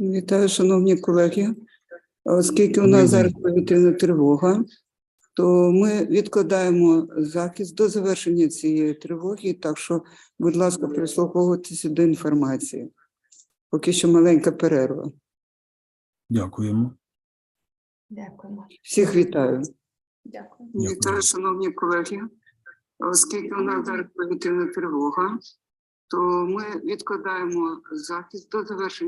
Вітаю, шановні колеги. Оскільки у нас зараз повітряна тривога, то ми відкладаємо захист до завершення цієї тривоги. Так що, будь ласка, прислуховуйтеся до інформації. Поки що маленька перерва. Дякуємо. Дякуємо. Всіх вітаю. Дякую. Вітаю, шановні колеги. Оскільки у нас зараз повітряна тривога, то ми відкладаємо захист до завершення